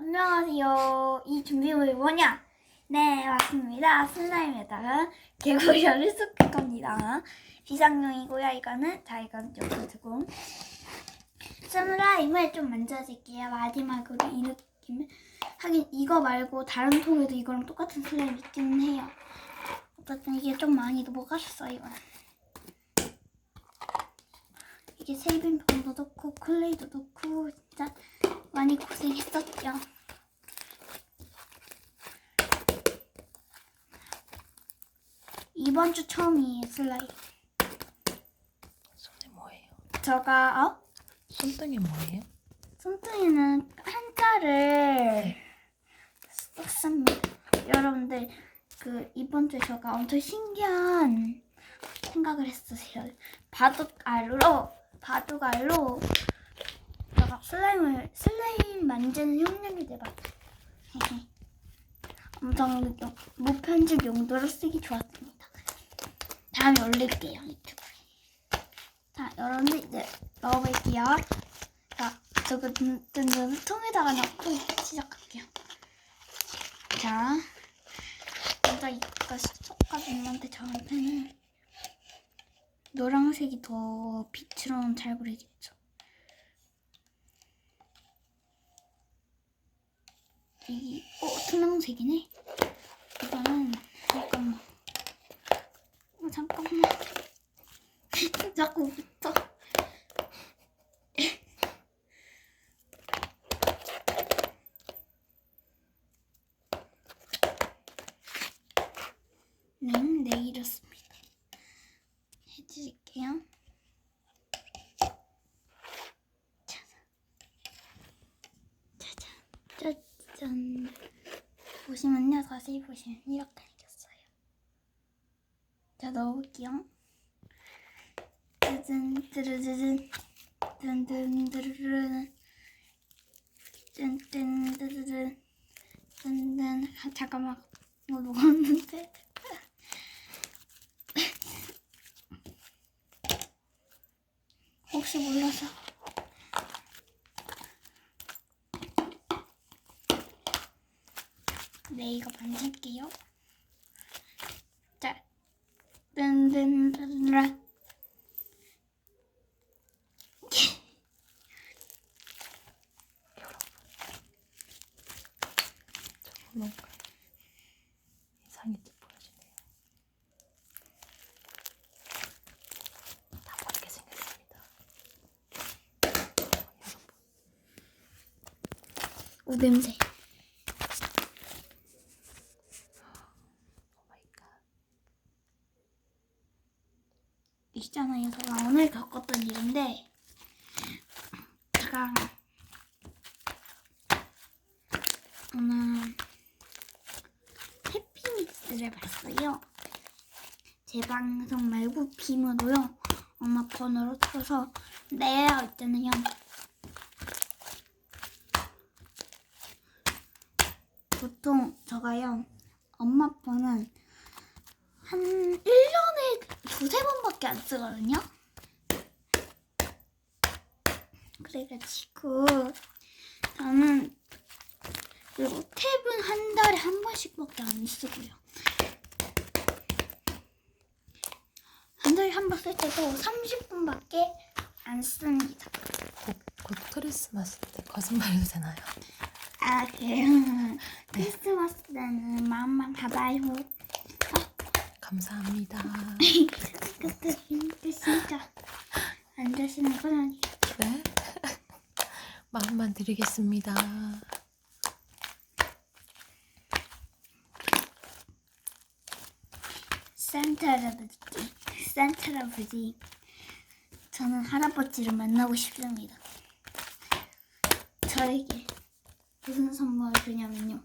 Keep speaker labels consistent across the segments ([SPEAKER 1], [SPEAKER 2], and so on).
[SPEAKER 1] 안녕하세요. 이 준비물이 뭐냐? 네, 맞습니다. 슬라임에다가 개구리를 섞을 겁니다. 비상용이고요. 이거는 자, 이건 여기 두고 슬라임을 좀 만져줄게요. 마지막으로 이 느낌. 하긴 이거 말고 다른 통에도 이거랑 똑같은 슬라임이 있기는 해요. 어쨌든 이게 좀 많이 넘어가셨어요. 이게 세빈병도 넣고 클레이도 넣고 진짜 많이 고생했었죠. 이번 주 처음이에요 슬라임.
[SPEAKER 2] 손에 뭐예요?
[SPEAKER 1] 제가 어?
[SPEAKER 2] 손등에 뭐예요?
[SPEAKER 1] 손등에는 한자를 썼습니다. 여러분들 그 이번 주에 제가 엄청 신기한 생각을 했었어요. 바둑알로 바둑알로 제가 슬라임을 슬라임 만드는 흉내를 내봤어요. 엄청 좀 무편집 용도로 쓰기 좋았습니다. 다음에 올릴게요 유튜브에. 자 여러분들 이제 넣어볼게요. 자, 저거 든든 통에다가 넣고 시작할게요. 자, 먼저 이거 속가분한테 저한테는 노란색이 더 빛으로는 잘 보이겠죠. 이, 어, 투명색이네. 이거는 잠깐만. 어, 잠깐만. 자꾸 붙어. 네, 네 이렇습니다. 해드릴게요. 짜잔, 짜잔, 짜잔. 보시면요, 자세히 보시면 이렇게 생겼어요. 자, 넣어볼게요. 짜잔, 뚜루루른, 뜬뜬, 뚜루른, 뜬뜬. 아, 잠깐만, 이거 녹았는데. 혹시 몰라서 네 이거 만질게요. 자 든든든라.
[SPEAKER 2] 저거 뭔가 이상하게 보여지네요. 다 다르게 생겼습니다. 여러분,
[SPEAKER 1] 오 냄새
[SPEAKER 2] 오 마이 갓.
[SPEAKER 1] 있잖아요 제가 오늘 겪었던 일인데 제가 오늘 해피믹스를 봤어요. 제 방송 말고 빔으로요. 엄마 폰으로 틀어서 내야 있잖아요. 보통 저가요 엄마 폰은 한 1년에 두세 번밖에 안 쓰거든요. 그래가지고 저는 그리고 탭은 한 달에 한 번씩밖에 안 쓰고요. 한 달에 한 번 쓸 때도 30분밖에 안 씁니다.
[SPEAKER 2] 곧, 곧 크리스마스 때 거짓말해도 되나요?
[SPEAKER 1] 아 그래요? 크리스마스 때는 마음만 가봐요.
[SPEAKER 2] 감사합니다.
[SPEAKER 1] 그때 진짜 진짜 안 되시는 건 아니에요.
[SPEAKER 2] 네? 마음만 드리겠습니다.
[SPEAKER 1] 산타 할아버지, 산타 할아버지. 저는 할아버지를 만나고 싶습니다. 저에게 무슨 선물을 주냐면요.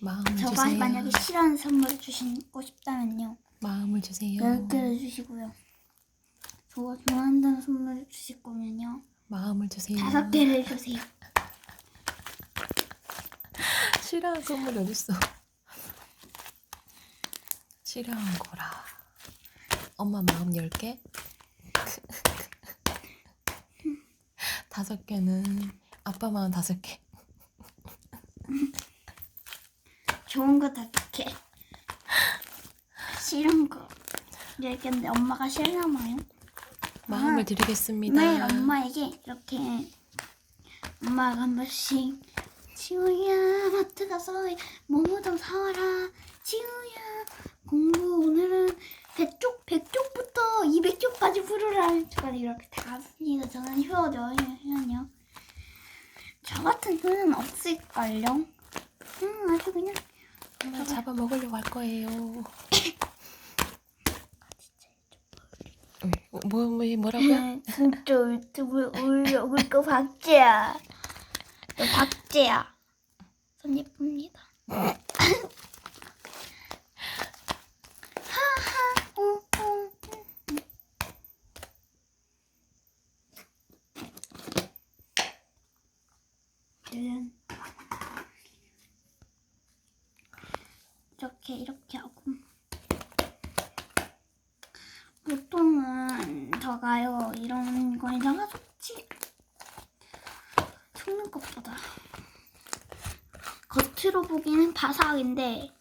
[SPEAKER 2] 마음을
[SPEAKER 1] 저가
[SPEAKER 2] 주세요.
[SPEAKER 1] 만약에 싫어하는 선물을 주시고 싶다면요.
[SPEAKER 2] 마음을 주세요.
[SPEAKER 1] 10개를 주시고요. 저가 좋아한다는 선물을 주실 거면요.
[SPEAKER 2] 마음을 주세요.
[SPEAKER 1] 5개를 주세요.
[SPEAKER 2] 싫어하는 선물이 어딨어? 싫어하는 거라. 엄마 마음 10개? 다섯 개는 아빠 마음 다섯 개.
[SPEAKER 1] 좋은 거 답게. 싫은 거. 얘기했는데 엄마가 싫나 봐요.
[SPEAKER 2] 마음을 드리겠습니다.
[SPEAKER 1] 매일 엄마에게 이렇게 엄마가 한 번씩 지우야 마트 가서 좀 사와라 지우야 공부 오늘은 100쪽 100쪽부터 200쪽까지 풀으라 저가 이렇게 다 합니다 저는 효녀요 저 같은 효는 없을걸요 음 아주 그냥
[SPEAKER 2] 엄마 잡아 먹으려고 할 거예요. 음, 뭐, 뭐, 뭐라고요?
[SPEAKER 1] 진짜 유튜브에 올려올 거 박재야. 너 박재야. 손 예쁩니다. 이렇게 이렇게 하고 저가요 이런 거에다가 속지 속는 것보다 겉으로 보기에는 바삭인데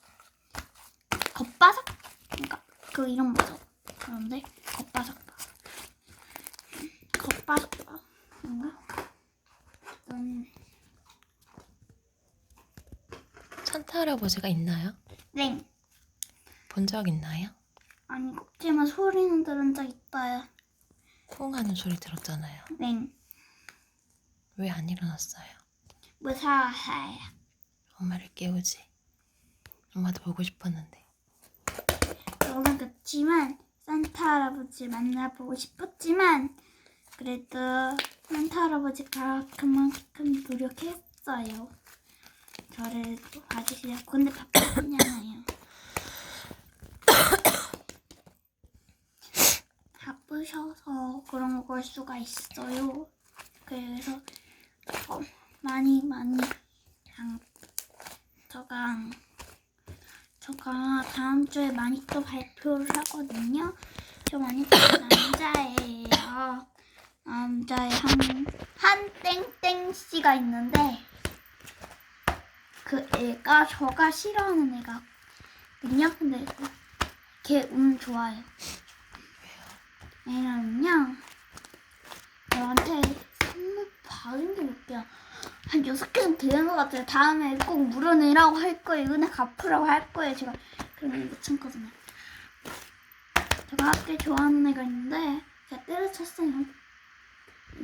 [SPEAKER 1] 겉바삭? 그러니까 그 이런 거죠 그런데 겉바삭 겉바삭 그런가? 음,
[SPEAKER 2] 산타 할아버지가 있나요?
[SPEAKER 1] 네
[SPEAKER 2] 본 적 있나요?
[SPEAKER 1] 아니 껍질만 소리는 들은 적 있어요
[SPEAKER 2] 쿵 하는 소리 들었잖아요.
[SPEAKER 1] 네
[SPEAKER 2] 왜 안 일어났어요?
[SPEAKER 1] 무사해요
[SPEAKER 2] 엄마를 깨우지. 엄마도 보고 싶었는데.
[SPEAKER 1] 저는 그렇지만 산타 할아버지 만나보고 싶었지만 그래도 산타 할아버지가 그만큼 노력했어요. 저를 또 봐주시려고 근데 바쁘잖아요. 바쁘셔서 그런 걸 수가 있어요. 그래서 더 많이 많이 그냥 저가 제가 다음 주에 마니또 발표를 하거든요. 저 마니또 남자예요. 남자의 한, 한 땡땡 씨가 있는데 그 애가 저가 싫어하는 애가 있냐? 근데 걔 운 좋아요. 왜냐면요. 저한테 선물 받은 게 몇 개야. 한 여섯 개 정도 되는 것 같아요. 다음에 꼭 물어내라고 할 거예요. 은혜 갚으라고 할 거예요. 제가 그러면 못 참거든요. 제가 학교에 좋아하는 애가 있는데 제가 때려쳤어요.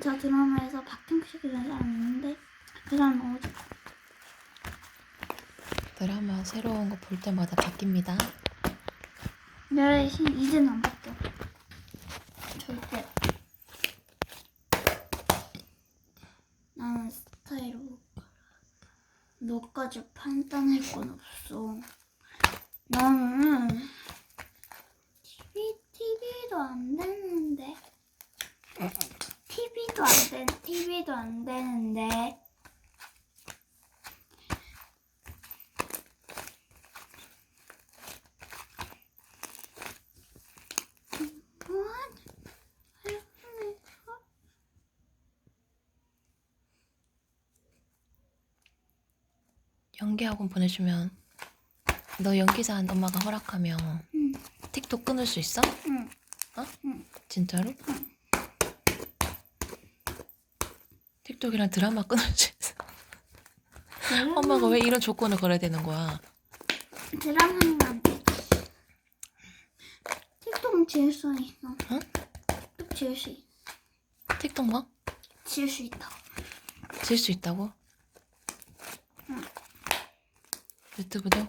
[SPEAKER 1] 저 드라마에서 박형식이라는 사람이 있는데 그 사람 좋아.
[SPEAKER 2] 드라마 새로운 거 볼 때마다 바뀝니다.
[SPEAKER 1] 내 대신 이제는 안바뀌어. 절대. 나는 스타일로 너까지 판단할 건 없어. 나는 TV, TV도 안 되는데. TV도 안 된, TV도 안 되는데.
[SPEAKER 2] 연기 학원 보내주면 너 연기자 한 엄마가 허락하면
[SPEAKER 1] 응,
[SPEAKER 2] 틱톡 끊을 수 있어?
[SPEAKER 1] 응.
[SPEAKER 2] 진짜로? 틱톡이랑 드라마 끊을 수 있어. 엄마가 왜 이런 조건을 걸어야 되는 거야?
[SPEAKER 1] 드라마는 안 돼. 틱톡은 지을 수 있어.
[SPEAKER 2] 응?
[SPEAKER 1] 틱톡 지을 수 있어.
[SPEAKER 2] 틱톡 뭐?
[SPEAKER 1] 지을 수 있다.
[SPEAKER 2] 질수 있다고? 유튜브도?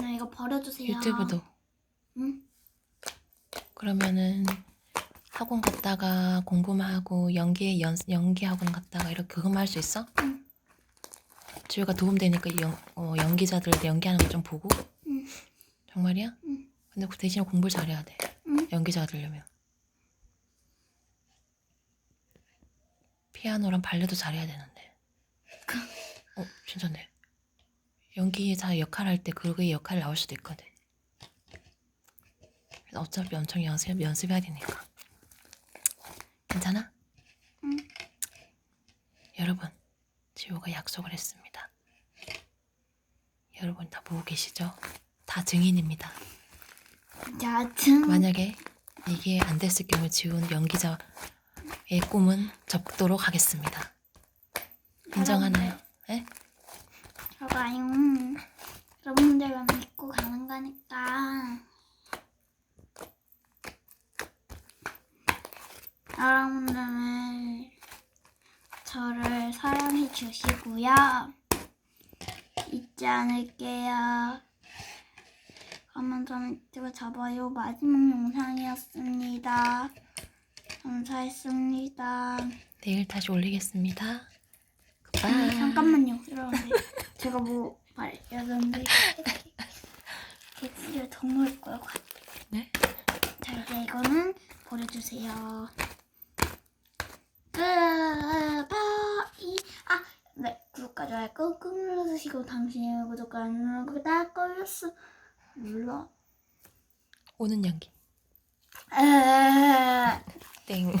[SPEAKER 1] 나 이거 버려주세요.
[SPEAKER 2] 유튜브도.
[SPEAKER 1] 응?
[SPEAKER 2] 그러면은 학원 갔다가 공부만 하고 연기 연, 연기 학원 갔다가 이렇게 그것만 할 수 있어?
[SPEAKER 1] 응.
[SPEAKER 2] 지우가 도움되니까 연, 어, 연기자들 연기하는 거 좀 보고?
[SPEAKER 1] 응.
[SPEAKER 2] 정말이야?
[SPEAKER 1] 응.
[SPEAKER 2] 근데 그 대신에 공부를 잘해야 돼.
[SPEAKER 1] 응.
[SPEAKER 2] 연기자가 되려면. 피아노랑 발레도 잘해야 되는데. 어, 진짜네. 연기자 역할 할 때 그의 역할 나올 수도 있거든. 그래서 어차피 엄청 연습, 연습해야 되니까. 괜찮아?
[SPEAKER 1] 응.
[SPEAKER 2] 여러분, 지호가 약속을 했습니다. 여러분 다 보고 계시죠? 다 증인입니다.
[SPEAKER 1] 자, 등.
[SPEAKER 2] 만약에 이게 안 됐을 경우 지훈 연기자의 꿈은 접도록 하겠습니다. 인정하나요? 예?
[SPEAKER 1] 저가요. 여러분들만 믿고 가는 거니까. 여러분들은 저를 사랑해 주시고요. 잊지 않을게요. 그러면 저는 유튜브 접어요. 마지막 영상이었습니다. 감사했습니다.
[SPEAKER 2] 내일 다시 올리겠습니다. 굿바이.
[SPEAKER 1] 잠깐만요. 여러분들 제가 뭐 개치를 더 먹을 거예요.
[SPEAKER 2] 네?
[SPEAKER 1] 자 이제 이거는 버려주세요. 빠이 아네 구독과 좋아요 꾹꾹 눌러주시고 당신의 구독과 안 누르고 다 걸렸어 눌러.
[SPEAKER 2] 오는 연기.
[SPEAKER 1] 에
[SPEAKER 2] 땡.